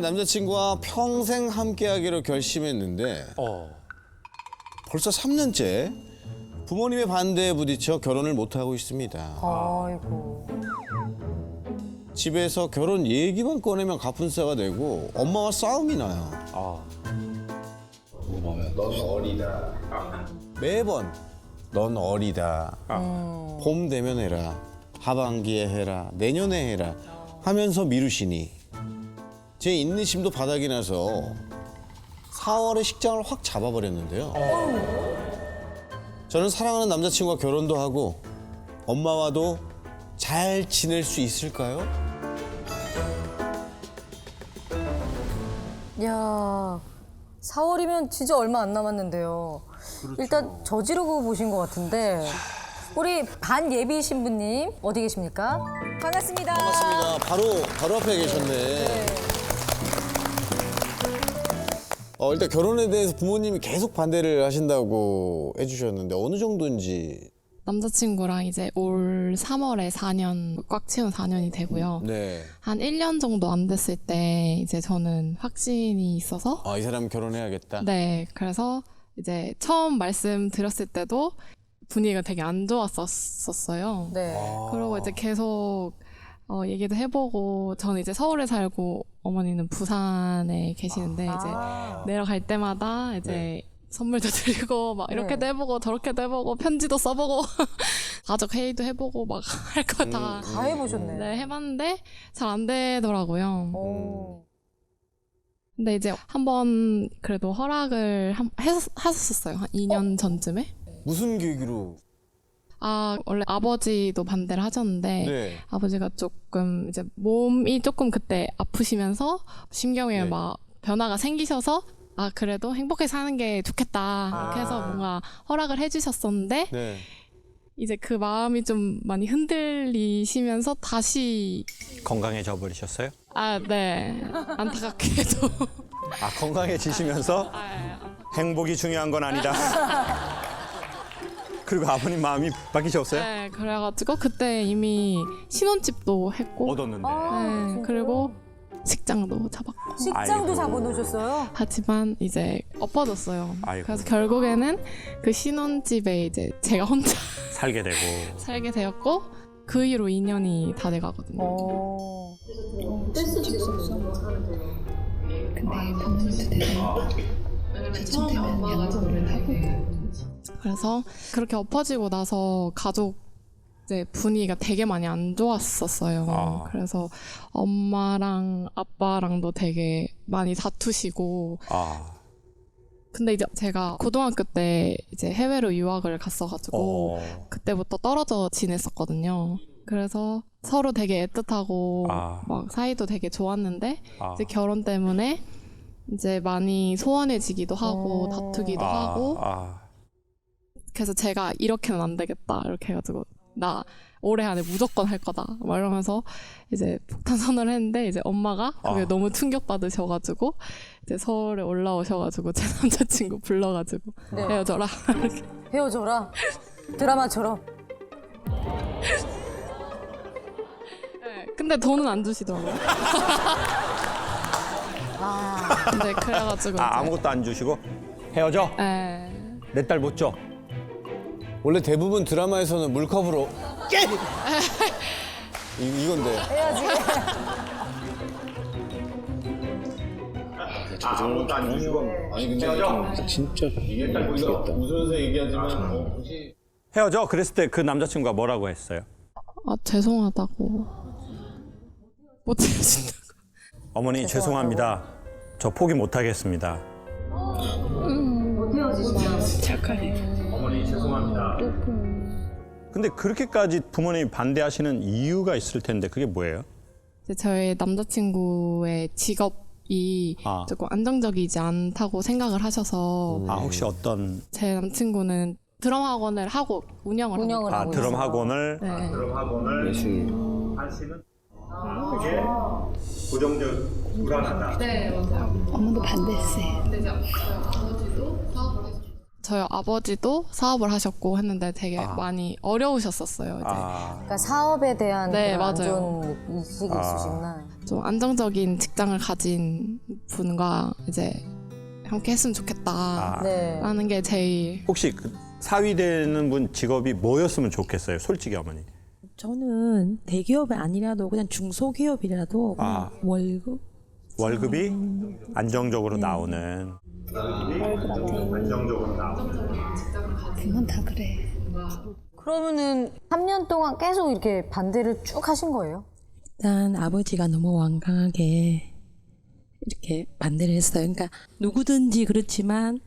남자친구와 평생 함께하기로 결심했는데 어. 벌써 3년째 부모님의 반대에 부딪혀 결혼을 못하고 있습니다. 아이고. 집에서 결혼 얘기만 꺼내면 가분싸가 되고 엄마와 싸움이 나요. 아. 매번 넌 어리다. 봄 되면 해라. 하반기에 해라. 내년에 해라. 하면서 미루시니 제 인내심도 바닥이 나서 4월에 식장을 확 잡아버렸는데요. 저는 사랑하는 남자친구와 결혼도 하고 엄마와도 잘 지낼 수 있을까요? 야 4월이면 진짜 얼마 안 남았는데요. 일단 저지르고 보신 것 같은데 우리 반 예비 신부님 어디 계십니까? 반갑습니다. 반갑습니다. 바로 바로 앞에 계셨네. 어, 일단 결혼에 대해서 부모님이 계속 반대를 하신다고 해주셨는데 어느 정도인지. 남자친구랑 이제 올 3월에 4년, 꽉 채운 4년이 되고요. 네. 한 1년 정도 안 됐을 때 이제 저는 확신이 있어서 아, 이 사람 결혼해야겠다. 네, 그래서 이제 처음 말씀드렸을 때도 분위기가 되게 안 좋았었어요. 네. 그러고 이제 계속 어, 얘기도 해보고 저는 이제 서울에 살고 어머니는 부산에 계시는데 이제 아. 내려갈 때마다 이제 선물도 드리고 막 이렇게도 네. 해보고 저렇게도 해보고 편지도 써보고 가족 회의도 해보고 막 할 거다다 해보셨네. 네, 해봤는데 잘 안 되더라고요. 오. 근데 이제 한 번 그래도 허락을 한, 했, 했었어요. 한 2년 전쯤에. 무슨 계기로? 아, 원래 아버지도 반대를 하셨는데 네. 아버지가 조금 이제 몸이 조금 그때 아프시면서 심경에 네. 막 변화가 생기셔서 아 그래도 행복하게 사는 게 좋겠다 이렇게 해서 아. 뭔가 허락을 해 주셨었는데 네. 이제 그 마음이 좀 많이 흔들리시면서 다시 건강해져 버리셨어요? 아 네 안타깝게도 아, 건강해지시면서 행복이 중요한 건 아니다. 그리고 아버님 마음이 바뀌셨어요? 네 그래가지고 그때 이미 신혼집도 했고 얻었는데. 아, 네? 그리고 식장도 잡았고 식장도 아이고. 잡아 놓으셨어요? 하지만 이제 엎어졌어요. 아이고. 그래서 결국에는 그 신혼집에 이제 제가 혼자 살게 되고. 살게 되었고 그 이후로 2년이 다 돼가거든요. 오. 그 래서 그렇게 엎어지고 나서 가족 이제 분위기가 되게 많이 안 좋았었어요. 아. 그래서 엄마랑 아빠랑도 되게 많이 다투시고 아. 근데 이제 제가 고등학교 때 이제 해외로 유학을 갔어가지고 어. 그때부터 떨어져 지냈었거든요. 그래서 서로 되게 애틋하고 아. 막 사이도 되게 좋았는데 아. 이제 결혼 때문에 이제 많이 소원해지기도 하고 어. 다투기도 아. 하고 아. 그래서 제가 이렇게는 안 되겠다 이렇게 해가지고 나 올해 안에 무조건 할 거다 막 이러면서 이제 폭탄 선언을 했는데 이제 엄마가 그게 아. 너무 충격 받으셔가지고 이제 서울에 올라오셔가지고 제 남자친구 불러가지고 네. 헤어져라 헤어져라. 드라마처럼. 네, 근데 돈은 안 주시더라고요. 아. 근데 그래가지고 아, 이제 아무것도 안 주시고 헤어져. 네. 내 딸 못 줘. 원래 대부분 드라마에서는 물컵으로 깨! 이, 이건데. 해야지. 아무것도 안 주시고 아니 근데 헤어져. 진짜 웃으면서 얘기하지만 어, 굳이 헤어져. 그랬을 때 그 남자친구가 뭐라고 했어요? 아 죄송하다고 못 헤어진다고. 어머니 죄송합니다. 저 포기 못 하겠습니다. 어머니 죄송합니다. 근데 그렇게까지 부모님이 반대하시는 이유가 있을 텐데 그게 뭐예요? 이제 저희 남자친구의 직업이 아. 조금 안정적이지 않다고 생각을 하셔서 아 혹시 어떤 제 남친구는 드럼 학원을 하고 운영을 운영을 아 하고 드럼 있어요. 학원을 네. 드럼 학원을 하시는 그게 고정적 불안하다. 네 맞아요. 엄마도 반대했어요. 해주시고 저희 아버지도 사업을 하셨고 했는데 되게 아. 많이 어려우셨었어요. 이제 아, 그러니까 사업에 대한 네, 그런 안 맞아요. 좋은 인식이 아. 있으시구나. 좀 안정적인 직장을 가진 분과 이제 함께 했으면 좋겠다라는 아. 네. 게 제일 혹시 그 사위 되는 분 직업이 뭐였으면 좋겠어요? 솔직히 어머니. 저는 대기업이 아니라도 그냥 중소기업이라도 아. 월급 월급이 안정적으로 나오는. 안정적으로 나오는. 그러면은 3년 동안 계속 이렇게 반대를 쭉 하신 거예요? 일단 아버지가 너무 완강하게 이렇게 반대를 했어요. 그러니까 누구든지 그렇지만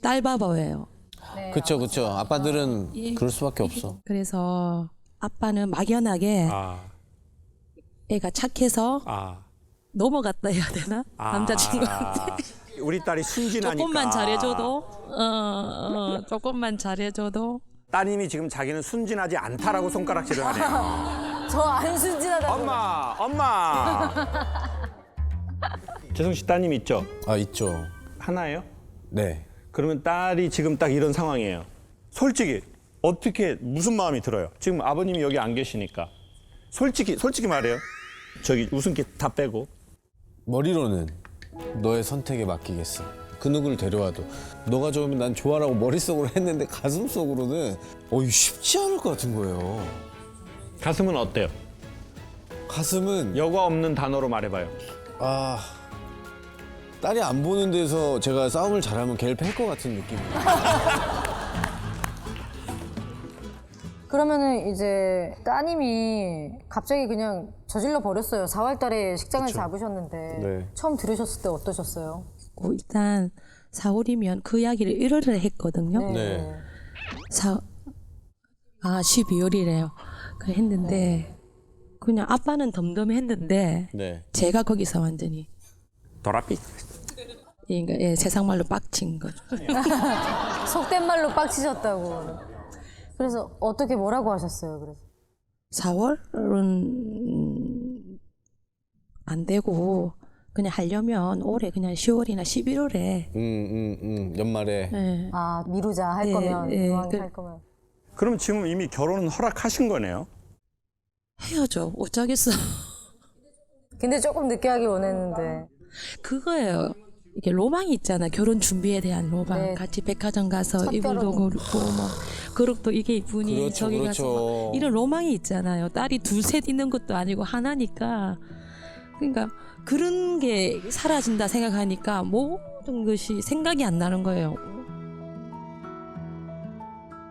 딸 바보예요. 그쵸 그쵸. 아빠들은 예. 그럴 수밖에 없어. 그래서 아빠는 막연하게 아, 애가 착해서 아. 넘어갔다 해야 되나? 아. 남자친구한테 우리 딸이 순진하니까. 조금만 잘해줘도 어, 어, 조금만 잘해줘도 따님이 지금 자기는 순진하지 않다라고 손가락질을 하네요. 저 안 순진하다고. 엄마, 엄마. 재성 씨 따님 있죠? 아 있죠. 하나예요? 네. 그러면 딸이 지금 딱 이런 상황이에요. 솔직히 어떻게 무슨 마음이 들어요? 지금 아버님이 여기 안 계시니까 솔직히 솔직히 말해요. 저기 웃음기 다 빼고 머리로는 너의 선택에 맡기겠어. 그 누구를 데려와도 너가 좋으면 난 좋아라고 머릿속으로 했는데 가슴속으로는 어 이거 쉽지 않을 것 같은 거예요. 가슴은 어때요? 가슴은 여과 없는 단어로 말해봐요. 아 딸이 안 보는 데서 제가 싸움을 잘하면 걔를 팰 것 같은 느낌이에요. 그러면은 이제 따님이 갑자기 그냥 저질러 버렸어요. 4월 달에 식장을 잡으셨는데 네. 처음 들으셨을 때 어떠셨어요? 고 일단 4월이면 그 이야기를 1월에 했거든요. 네. 사, 아 12월이래요. 그 했는데 그냥 아빠는 덤덤했는데 네. 제가 거기서 완전히 도라삐. 그러니까 예, 세상 말로 빡친 거죠. 속된 말로 빡치셨다고. 그래서 어떻게 뭐라고 하셨어요? 그래서 4월은 음, 안 되고 그냥 하려면 올해 그냥 10월이나 11월에 음, 음, 음. 연말에 예, 아 미루자 할 네, 거면 네, 이왕 그- 할 거면 그럼 지금 이미 결혼은 허락하신 거네요. 헤어져 어쩌겠어. 근데 조금 늦게 하길 원했는데 그거예요. 이게 로망이 있잖아. 결혼 준비에 대한 로망. 네. 같이 백화점 가서 첫 이불도. 그렇고 뭐 그룹도 이게 이쁘니 그렇죠, 저기 가서 그렇죠. 막 이런 로망이 있잖아요. 딸이 둘셋 있는 것도 아니고 하나니까. 그러니까 그런 게 사라진다 생각하니까 모든 것이 생각이 안 나는 거예요.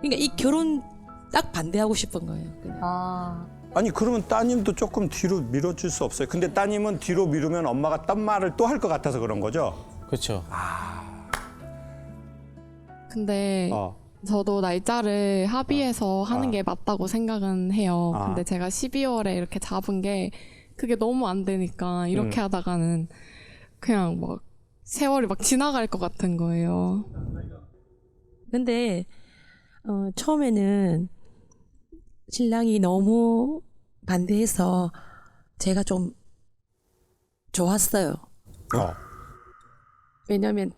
그러니까 이 결혼 딱 반대하고 싶은 거예요. 그냥. 아 아니 그러면 따님도 조금 뒤로 밀어줄 수 없어요. 근데 따님은 뒤로 미루면 엄마가 딴 말을 또 할 것 같아서 그런 거죠. 그렇죠. 근데 어. 저도 날짜를 합의해서 하는 아. 게 맞다고 생각은 해요. 아. 근데 제가 12월에 이렇게 잡은 게 그게 너무 안 되니까 이렇게 음. 하다가는 그냥 막 세월이 막 지나갈 것 같은 거예요. 근데 어, 처음에는 신랑이 너무 반대해서 제가 좀 좋았어요. 어. 왜냐면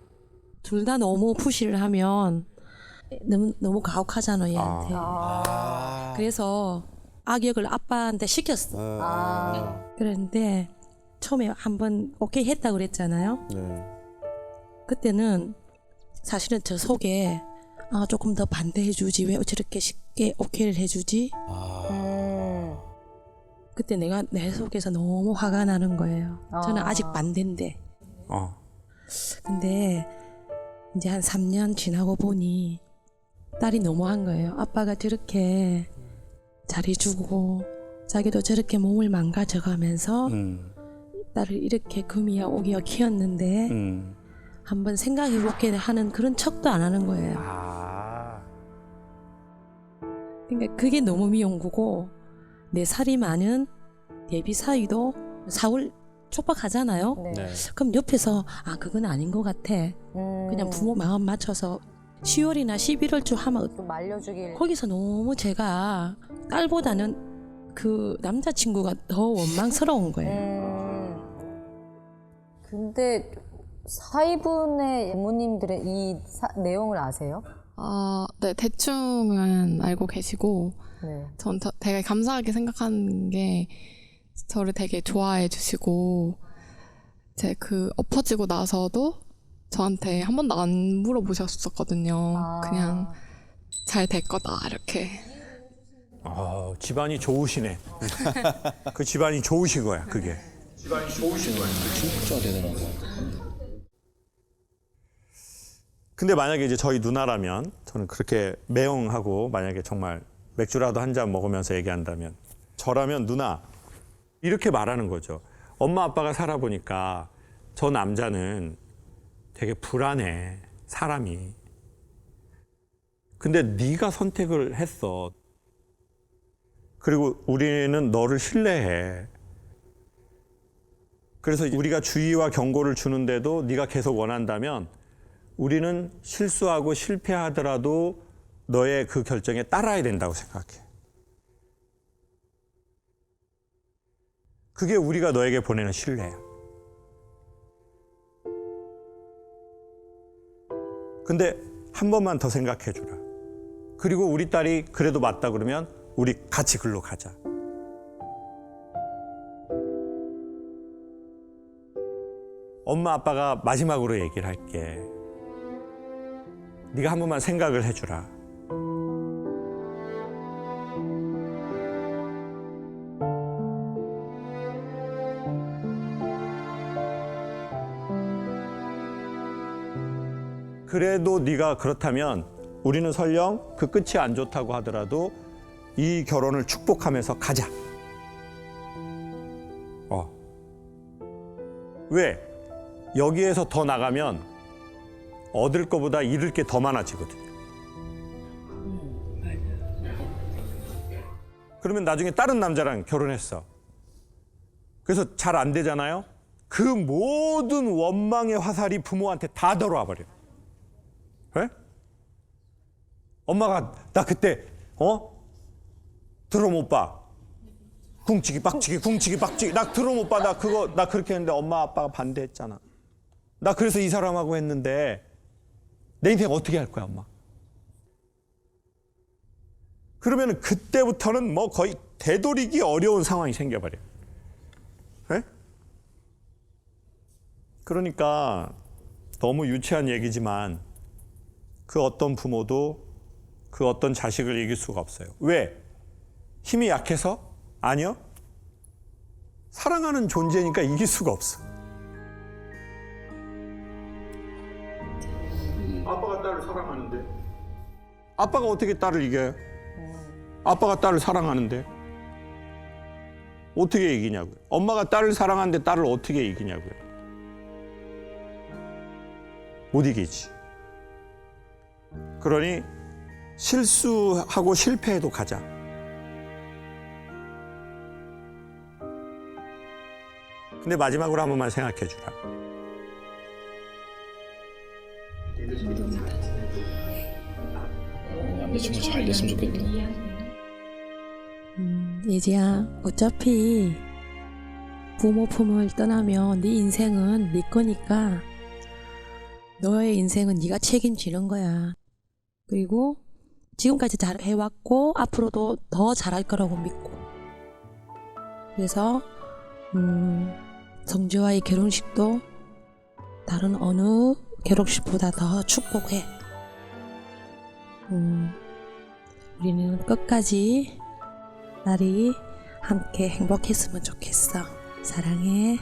둘 다 너무 푸시를 하면 너무 너무 가혹하잖아 얘한테. 아. 그래서 악역을 아빠한테 시켰어. 아. 그런데 처음에 한번 오케이 했다 그랬잖아요. 네. 그때는 사실은 저 속에 아 조금 더 반대해 주지 왜 저렇게 쉽게 오케이를 해주지? 아. 음. 그때 내가 내 속에서 너무 화가 나는 거예요. 저는 아. 아직 반대인데. 어. 근데 이제 한 3년 지나고 보니 딸이 너무한 거예요. 아빠가 저렇게 잘해주고 자기도 저렇게 몸을 망가져가면서 음. 딸을 이렇게 금이야 오기야 키웠는데 음. 한번 생각해볼게 하는 그런 척도 안 하는 거예요. 아. 그러니까 그게 너무 미용구고 내 살이 많은 예비 사위도 4월 촉박하잖아요. 네. 네. 그럼 옆에서 아 그건 아닌 것 같아. 음. 그냥 부모 마음 맞춰서 10월이나 11월쯤 하면 좀 말려주길. 거기서 너무 제가 딸보다는 그 남자친구가 더 원망스러운 거예요. 음. 근데 사위분의 부모님들의 이 사- 내용을 아세요? 아, 네, 대충은 알고 계시고, 네. 전 더- 되게 감사하게 생각하는 게, 저를 되게 좋아해 주시고, 제 그 엎어지고 나서도 저한테 한 번도 안 물어보셨었거든요. 아. 그냥 잘 될 거다, 이렇게. 아, 집안이 좋으시네. 그 집안이 좋으신 거야, 그게. 집안이 좋으신 거야. 진짜 대단하다. 근데 만약에 이제 저희 누나라면 저는 그렇게 매형하고 만약에 정말 맥주라도 한 잔 먹으면서 얘기한다면 저라면 누나 이렇게 말하는 거죠. 엄마 아빠가 살아보니까 저 남자는 되게 불안해 사람이. 근데 네가 선택을 했어. 그리고 우리는 너를 신뢰해. 그래서 우리가 주의와 경고를 주는데도 네가 계속 원한다면 우리는 실수하고 실패하더라도 너의 그 결정에 따라야 된다고 생각해. 그게 우리가 너에게 보내는 신뢰야. 근데 한 번만 더 생각해 주라. 그리고 우리 딸이 그래도 맞다 그러면 우리 같이 글로 가자. 엄마 아빠가 마지막으로 얘기를 할게. 네가 한 번만 생각을 해주라. 그래도 네가 그렇다면 우리는 설령 그 끝이 안 좋다고 하더라도 이 결혼을 축복하면서 가자. 어. 왜? 여기에서 더 나가면 얻을 것보다 잃을 게 더 많아지거든요. 그러면 나중에 다른 남자랑 결혼했어. 그래서 잘 안 되잖아요. 그 모든 원망의 화살이 부모한테 다 들어와 버려. 왜? 엄마가 나 그때 어못 봐. 궁치기 빡치기 궁치기 빡치기 나못 봐. 나 그거 나 그렇게 했는데 엄마 아빠가 반대했잖아. 나 그래서 이 사람하고 했는데 내 인생 어떻게 할 거야, 엄마? 그러면 그때부터는 뭐 거의 되돌이기 어려운 상황이 생겨버려. 예? 그러니까 너무 유치한 얘기지만 그 어떤 부모도 그 어떤 자식을 이길 수가 없어요. 왜? 힘이 약해서? 아니요. 사랑하는 존재니까 이길 수가 없어. 아빠가 딸을 사랑하는데 아빠가 어떻게 딸을 이겨요? 아빠가 딸을 사랑하는데 어떻게 이기냐고요? 엄마가 딸을 사랑하는데 딸을 어떻게 이기냐고요? 못 이기지. 그러니 실수하고 실패해도 가자. 근데 마지막으로 한 번만 생각해 주라. 남자친구 잘 됐으면 좋겠다. 음, 예지야, 어차피 부모 품을 떠나면 네 인생은 네 거니까 너의 인생은 네가 책임지는 거야. 그리고 지금까지 잘 해왔고 앞으로도 더 잘할 거라고 믿고. 그래서 음, 정주와의 결혼식도 다른 어느 결혼식보다 더 축복해. 음, 우리는 끝까지 나리 함께 행복했으면 좋겠어. 사랑해.